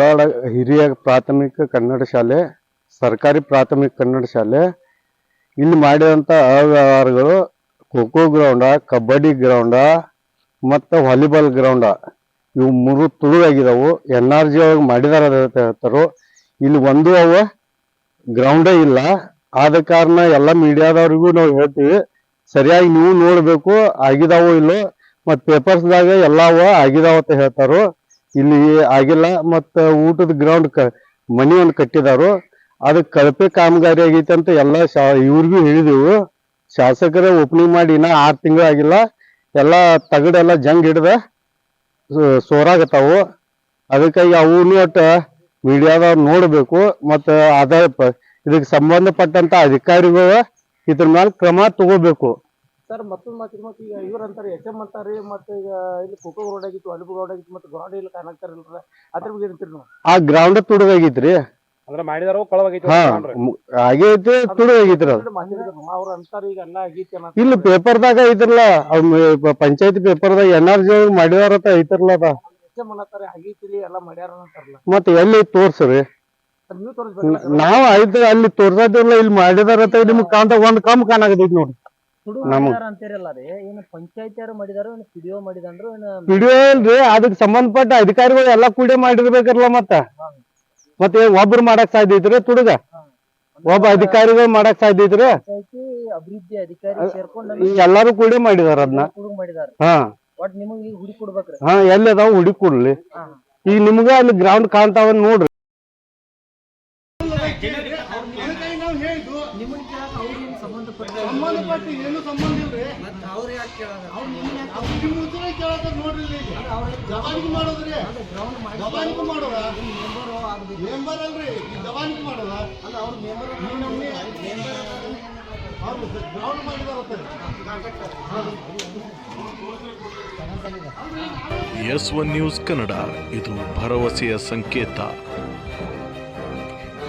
ಧಾರವಾಡ ಹಿರಿಯ ಪ್ರಾಥಮಿಕ ಕನ್ನಡ ಶಾಲೆ, ಸರ್ಕಾರಿ ಪ್ರಾಥಮಿಕ ಕನ್ನಡ ಶಾಲೆ. ಇಲ್ಲಿ ಮಾಡಿದಂಥ ಅವ್ಯವಹಾರಗಳು ಖೋ ಖೋ ಗ್ರೌಂಡ, ಕಬಡ್ಡಿ ಗ್ರೌಂಡ ಮತ್ತು ವಾಲಿಬಾಲ್ ಗ್ರೌಂಡ. ಇವು ಮೂರು ತುಳುವಾಗಿದ್ದಾವೆ ಎನ್ ಆರ್ ಜಿ ಒಳಗೆ ಮಾಡಿದಾರ ಅಂತ ಹೇಳ್ತಾರೋ ಇಲ್ಲಿ ಒಂದು ಅವ ಗ್ರೌಂಡೇ ಇಲ್ಲ. ಆದ ಕಾರಣ ಎಲ್ಲ ಮೀಡಿಯಾದವ್ರಿಗೂ ನಾವು ಹೇಳ್ತೀವಿ, ಸರಿಯಾಗಿ ನೀವು ನೋಡಬೇಕು, ಆಗಿದಾವೋ ಇಲ್ಲೋ ಮತ್ತು ಪೇಪರ್ಸ್ದಾಗ ಎಲ್ಲಾವ ಆಗಿದಾವ ಅಂತ ಹೇಳ್ತಾರೋ. ಇಲ್ಲಿ ಆಗಿಲ್ಲ, ಮತ್ತ ಊಟದ ಗ್ರೌಂಡ್ ಕ, ಮನಿ ಕಟ್ಟಿದಾರು. ಅದು ಕಳಪೆ ಕಾಮಗಾರಿ ಆಗೈತೆ ಅಂತ ಎಲ್ಲ ಶಾ, ಇವ್ರಿಗೂ ಹೇಳಿದೆವು. ಶಾಸಕರ ಓಪನಿಂಗ್ ಮಾಡಿ ಇನ್ನ ಆರು ತಿಂಗಳು ಆಗಿಲ್ಲ. ಎಲ್ಲ ತಗಡೆಲ್ಲ ಜಂಗ್ ಹಿಡ್ದ ಸೋರಾಗತ್ತಾವು. ಅದಕ್ಕಾಗಿ ಅವನು ಒಟ್ಟ ಮೀಡಿಯಾದವ್ರು ನೋಡ್ಬೇಕು. ಮತ್ತು ಆದಾಯ ಇದಕ್ಕೆ ಸಂಬಂಧಪಟ್ಟಂತ ಅಧಿಕಾರಿಗಳು ಇದ್ರ ಮೇಲೆ ಕ್ರಮ ತಗೋಬೇಕು. ಸರ್ ಮತ್ತೊಂದು ಮಾತು ಮತ್ತೆ ಈಗ ಇವ್ರು ಅಂತಾರೆ ಎಚ್ ಎಂ ಅಂತಾರೆ ಮತ್ತೆ ಈಗ ಇಲ್ಲಿ ಖೋಖೋ ಗ್ರೌಂಡ್ ಆಗಿತ್ತು ವಾಲಿಬಾಲ್ ಗ್ರೌಂಡ್ ಆಗಿತ್ತು ಮತ್ತೆ ಗ್ರೌಂಡ್ ಇಲ್ಲಿ ಕಾಣಾಕ್ತಾರಲ್ರ ಅದ್ರ ಬಗ್ಗೆ ಏನಂತೀರಿ ನೀವು? ಆ ಗ್ರೌಂಡ್ ತುಡುಗಾಗಿತ್ರಿ. ಅಂದ್ರೆ ಮಾಡಿದಾರೋ ಕೊಳವಾಗೈತಿ ಹಾ ಮ್- ಆಗೈತಿ ತುಡುಗಾಗಿತ್ರಿ ಅದು. ಅವ್ರು ಅಂತಾರೆ ಈಗ ಎಲ್ಲ ಆಗೈತಿ ಅನ್ನೋ ಇಲ್ಲಿ ಪೇಪರ್ದಾಗ ಐತ್ರಲ್ಲ. ಪಂಚಾಯತಿ ಪೇಪರ್ದಾಗ ಎನ್ ಆರ್ ಜಿ ಮಾಡಿದಾರ ಐತ್ರಲ್ಲ ಅದ. ಎಚ್ ಎಂ ಅನ್ನತ್ತಾರೆ ಆಗೈತಿ ಎಲ್ಲ ಮಾಡ್ಯಾರ ಅಂತಾರಲ್ಲ. ಮತ್ತ ಎಲ್ಲಿ ತೋರ್ಸ್ರಿ? ಅದ್ ನೀವು ತೋರಿಸ್ಬೇಕು ನಾವ್ ಐತ್ರ ಅಲ್ಲಿ ತೋರ್ಸದಿಲ್ಲ ಇಲ್ಲಿ ಮಾಡಿದಾರತ ನಿಮ್ಗ್ ಕಾಣ್ತಾ ಒಂದ್ ಕಮ್ ಕಾಣಾಕತೈತಿ ನೋಡ್ರಿ. ನಮಗ್- ಅಂತೀರಲ್ಲ ರೀ? ಏನು ಪಂಚಾಯತಿಯವರು ಮಾಡಿದಾರೋ ಏನು ಪಿಡಿಒ ಮಾಡಿದಂದ್ರು ಏನು ವಿಡಿಯೋ ಇಲ್ರಿ ಅದಕ್ ಸಂಬಂಧಪಟ್ಟ ಅಧಿಕಾರಿಗಳು ಎಲ್ಲಾ ಕೂಡಿ ಮಾಡಿರ್ಬೇಕಲ್ಲ ಮತ್ತ? ಮತ್ತೆ ಒಬ್ರು ಮಾಡಕ್ ಸಾಧ್ಯ ಐತ್ರಿ ತುಡುಗ? ಒಬ್ಬ ಅಧಿಕಾರಿಗಳು ಮಾಡಕ್ ಸಾಧ್ಯ ಐತ್ರಿ? ಪಂಚಾಯತಿ ಅಭಿವೃದ್ಧಿ ಅಧಿಕಾರಿ ಸೇರ್ಕೊಂಡು ಎಲ್ಲಾರು ಕೂಡಿ ಮಾಡಿದಾರ ಅದನ್ನ ಹುಡುಗ ಮಾಡಿದಾರ. ಹಾ. ಒಟ್ ನಿಮಗ್ ಈಗ ಹುಡಿ ಕೊಡ್ಬೇಕ್ರಿ. ಹಾ ಎಲ್ಲಿ ಅದಾವ ಹುಡುಕ್ ಕೊಡ್ಲಿ. ಈಗ ನಿಮ್ಗ ಅಲ್ಲಿ ಗ್ರೌಂಡ್ ಕಾಣ್ತಾವ ನೋಡ್ರಿ. ಸಂಬಂಧಪಟ್ಟು ಏನು ಸಂಬಂಧ ಇಲ್ರಿ? ನಿಮ್ಮ ಉತ್ತರ ಕೇಳತ್ತಾರ ನೋಡ್ರಿ ಇಲ್ಲಿ ಅವ್ರ ಮಾಡೋದ್ರಿ. ಮಾಡೋದ? ಮೆಂಬರ್ ಅಲ್ರಿ ಮಾಡೋದ? ನೀವು ನಮ್ಗೆ ಅವ್ರು ಗ್ರೌಂಡ್ ಮಾಡಿದಾರತ್ತ. ಎಸ್ ಒನ್ ನ್ಯೂಸ್ ಕನ್ನಡ ಇದು ಭರವಸೆಯ ಸಂಕೇತ.